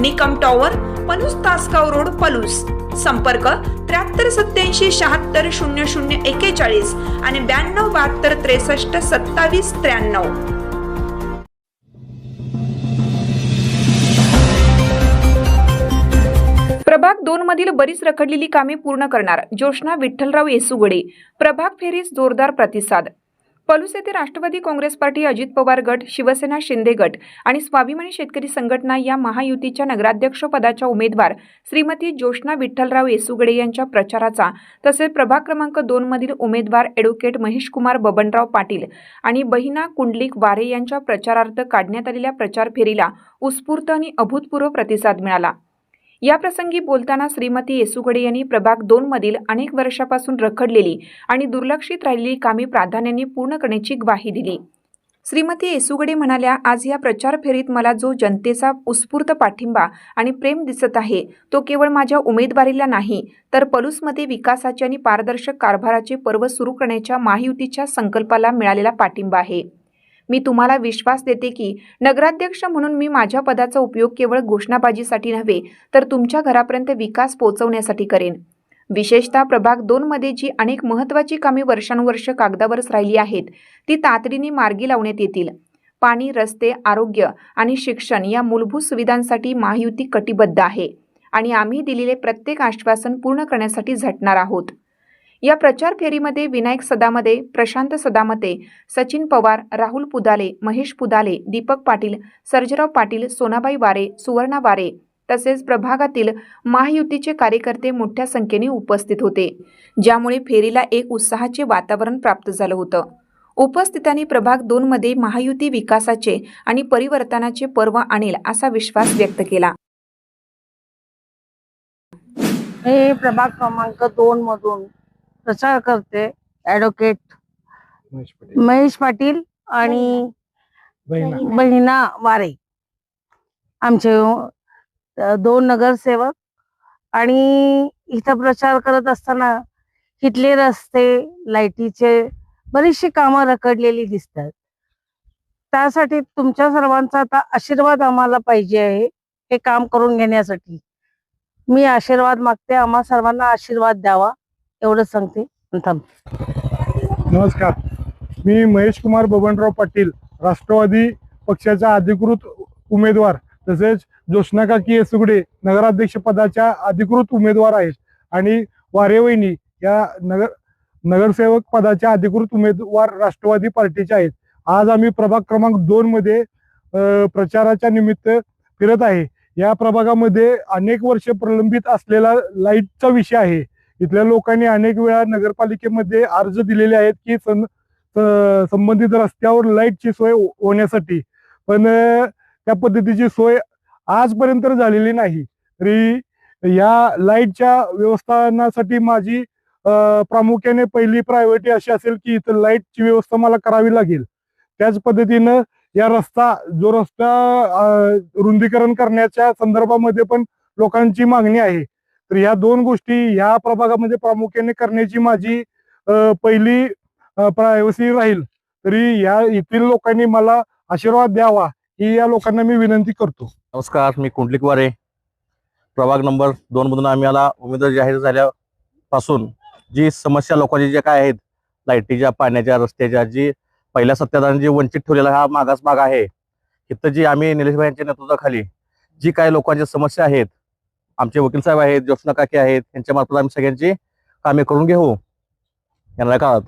Nikam tower Palus Tasgaon road Palus. संपर्क त्र्याहत्तर सत्याऐंशी शहात्तर शून्य शून्य एकेचाळीस आणि ब्याण्णव बहात्तर त्रेसष्ट सत्तावीस त्र्याण्णव. प्रभाग दोन मधील बरीच रखडलेली कामे पूर्ण करणार ज्योष्णा विठ्ठलराव येसुगडे. प्रभाग फेरीस जोरदार प्रतिसाद. पलूस येथे राष्ट्रवादी काँग्रेस पार्टी अजित पवार गट शिवसेना शिंदे गट आणि स्वाभिमानी शेतकरी संघटना या महायुतीच्या नगराध्यक्ष पदाच्या उमेदवार श्रीमती ज्योष्णा विठ्ठलराव येसुगडे यांच्या प्रचाराचा तसेच प्रभाग क्रमांक दोन मधील उमेदवार ॲडव्होकेट महेशकुमार बबनराव पाटील आणि बहिना कुंडलिक वारे यांच्या प्रचारार्थ काढण्यात आलेल्या प्रचार फेरीला उत्स्फूर्त आणि अभूतपूर्व प्रतिसाद मिळाला. या प्रसंगी बोलताना श्रीमती येसुगडे यांनी प्रभाग दोन मधील अनेक वर्षापासून रखडलेली आणि दुर्लक्षित राहिलेली कामे प्राधान्याने पूर्ण करण्याची ग्वाही दिली. श्रीमती येसुगडे म्हणाल्या आज या प्रचार फेरीत मला जो जनतेचा उत्स्फूर्त पाठिंबा आणि प्रेम दिसत आहे तो केवळ माझ्या उमेदवारीला नाही तर पलूसमध्ये विकासाचे आणि पारदर्शक कारभाराचे पर्व सुरू करण्याच्या महायुतीच्या संकल्पाला मिळालेला पाठिंबा आहे. मी तुम्हाला विश्वास देते की नगराध्यक्ष म्हणून मी माझ्या पदाचा उपयोग केवळ घोषणाबाजीसाठी नव्हे तर तुमच्या घरापर्यंत विकास पोहोचवण्यासाठी करेन. विशेषतः प्रभाग दोनमध्ये जी अनेक महत्त्वाची कामे वर्षानुवर्ष कागदावरच राहिली आहेत ती तातडीने मार्गी लावण्यात येतील. पाणी रस्ते आरोग्य आणि शिक्षण या मूलभूत सुविधांसाठी महायुती कटिबद्ध आहे आणि आम्ही दिलेले प्रत्येक आश्वासन पूर्ण करण्यासाठी झटणार आहोत. या प्रचार फेरीमध्ये विनायक सदामदे प्रशांत सदामते सचिन पवार राहुल पुदाले महेश पुदाले दीपक पाटील सर्जराव पाटील सोनाबाई वारे सुवर्णा वारे तसेच प्रभागातील महायुतीचे कार्यकर्ते मोठ्या संख्येने उपस्थित होते ज्यामुळे फेरीला एक उत्साहाचे वातावरण प्राप्त झालं होतं. उपस्थितांनी प्रभाग दोनमध्ये महायुती विकासाचे आणि परिवर्तनाचे पर्व आणेल असा विश्वास व्यक्त केला. हे प्रभाग क्रमांक दोन मधून प्रचार करते ऍडव्होकेट महेश पटेल. आणि बहिणा. वारे. आमचे दोन नगरसेवक आणि इथं प्रचार करत असताना इथले रस्ते लाईटीचे बरीचशी कामं रखडलेली दिसतात. त्यासाठी तुमच्या सर्वांचा आता आशीर्वाद आम्हाला पाहिजे आहे हे काम करून घेण्यासाठी. मी आशीर्वाद मागते आम्हा सर्वांना आशीर्वाद द्यावा. एवढंच सांगते. थांबते. नमस्कार. मी महेश कुमार बबनराव पाटील राष्ट्रवादी पक्षाचा अधिकृत उमेदवार तसेच जोशना काकी येसुगडे नगराध्यक्ष पदाच्या अधिकृत उमेदवार आहेत आणि वारेवहिनी या नगर नगरसेवक पदाच्या अधिकृत उमेदवार राष्ट्रवादी पार्टीचे आहेत. आज आम्ही प्रभाग क्रमांक दोन मध्ये प्रचाराच्या निमित्त फिरत आहे. या प्रभागामध्ये अनेक वर्ष प्रलंबित असलेला लाईटचा विषय आहे. इथल्या लोकांनी अनेक वेळा नगरपालिकेमध्ये अर्ज दिलेले आहेत की संबंधित रस्त्यावर लाईटची सोय हो-, होण्यासाठी. पण त्या पद्धतीची सोय आजपर्यंत तर झालेली नाही. तरी या लाईटच्या व्यवस्थानासाठी माझी प्रामुख्याने पहिली प्रायोरिटी अशी असेल की इथं लाईटची व्यवस्था मला करावी लागेल. त्याच पद्धतीनं या रस्ता जो रस्ता रुंदीकरण करण्याच्या संदर्भामध्ये पण लोकांची मागणी आहे. तर ह्या दोन गोष्टी ह्या प्रभागामध्ये प्रामुख्याने करण्याची माझी पहिली प्रायव्हसी राहील. तरी या येथील लोकांनी मला आशीर्वाद द्यावा ही या लोकांना मी विनंती करतो. नमस्कार मी कुंडलिक वारे. प्रभाग नंबर दोन मधून आम्हाला उमेदवार जाहीर झाल्यापासून जी समस्या लोकांची ज्या काय आहेत लाईटीच्या पाण्याच्या रस्त्याच्या जी पहिल्या सत्ताधारांनी जी वंचित ठेवलेला हा मागास भाग आहे इथं जी आम्ही निलेश यांच्या नेतृत्वाखाली जी काय लोकांच्या समस्या आहेत आमचे वकील साहेब आहेत जोशना काके आहेत यांच्या मार्फत आम्ही सगळ्यांची कामे करून घेऊ. येणाऱ्या काळात.